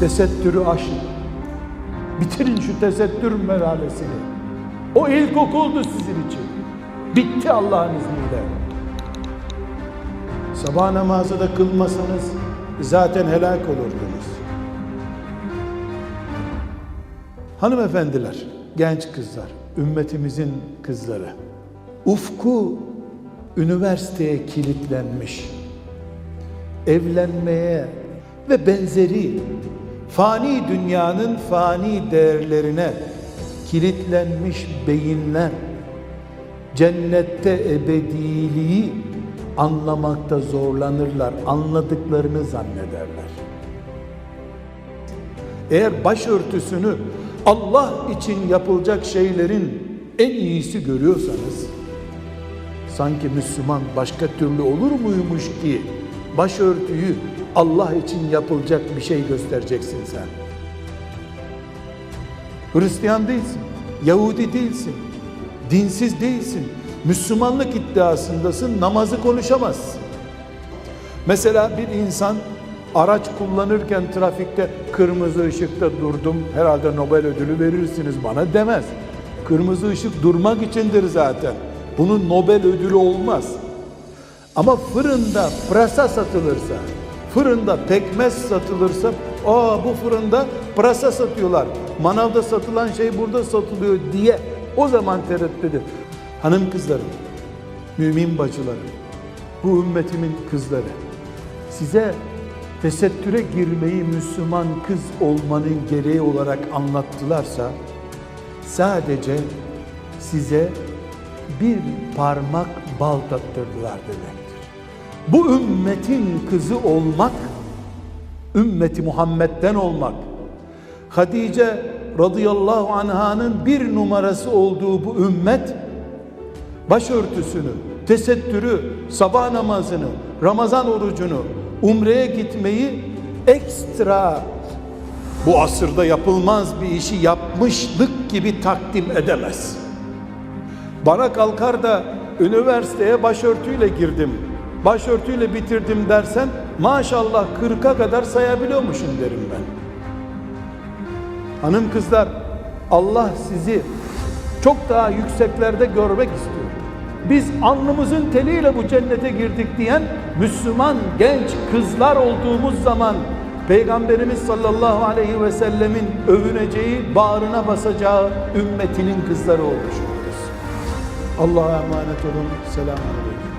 Tesettürü aşın. Bitirin şu tesettür merhalesini. O ilkokuldu sizin için. Bitti Allah'ın izniyle. Sabah namazı da kılmasanız zaten helak olurdunuz. Hanımefendiler, genç kızlar, ümmetimizin kızları. Ufku üniversiteye kilitlenmiş. Evlenmeye ve benzeri fani dünyanın fani değerlerine kilitlenmiş beyinler cennette ebediliği anlamakta zorlanırlar, anladıklarını zannederler. Eğer başörtüsünü Allah için yapılacak şeylerin en iyisi görüyorsanız, sanki Müslüman başka türlü olur muymuş ki başörtüyü Allah için yapılacak bir şey göstereceksin sen. Hristiyan değilsin, Yahudi değilsin, dinsiz değilsin, Müslümanlık iddiasındasın, namazı konuşamazsın. Mesela bir insan araç kullanırken trafikte kırmızı ışıkta durdum, herhalde Nobel ödülü verirsiniz bana demez. Kırmızı ışık durmak içindir zaten. Bunun Nobel ödülü olmaz. Ama fırında pırasa satılırsa, fırında pekmez satılırsa, aa bu fırında pırasa satıyorlar. Manavda satılan şey burada satılıyor diye o zaman tereddüt. Hanım kızlarım, mümin bacılarım, bu ümmetimin kızları size tesettüre girmeyi Müslüman kız olmanın gereği olarak anlattılarsa sadece size bir parmak bal tattırdılar demektir. Bu ümmetin kızı olmak, ümmeti Muhammed'den olmak, Hatice radıyallahu anhanın bir numarası olduğu bu ümmet, başörtüsünü, tesettürü, sabah namazını, Ramazan orucunu, umreye gitmeyi ekstra bu asırda yapılmaz bir işi yapmışlık gibi takdim edemez. Bana kalkar da üniversiteye başörtüyle girdim, başörtüyle bitirdim dersen maşallah 40'a kadar sayabiliyormuşum derim ben. Hanım kızlar Allah sizi çok daha yükseklerde görmek istiyor. Biz alnımızın teliyle bu cennete girdik diyen Müslüman genç kızlar olduğumuz zaman Peygamberimiz sallallahu aleyhi ve sellemin övüneceği, bağrına basacağı ümmetinin kızları olmuş oluruz. Allah'a emanet olun. Selamun aleyküm.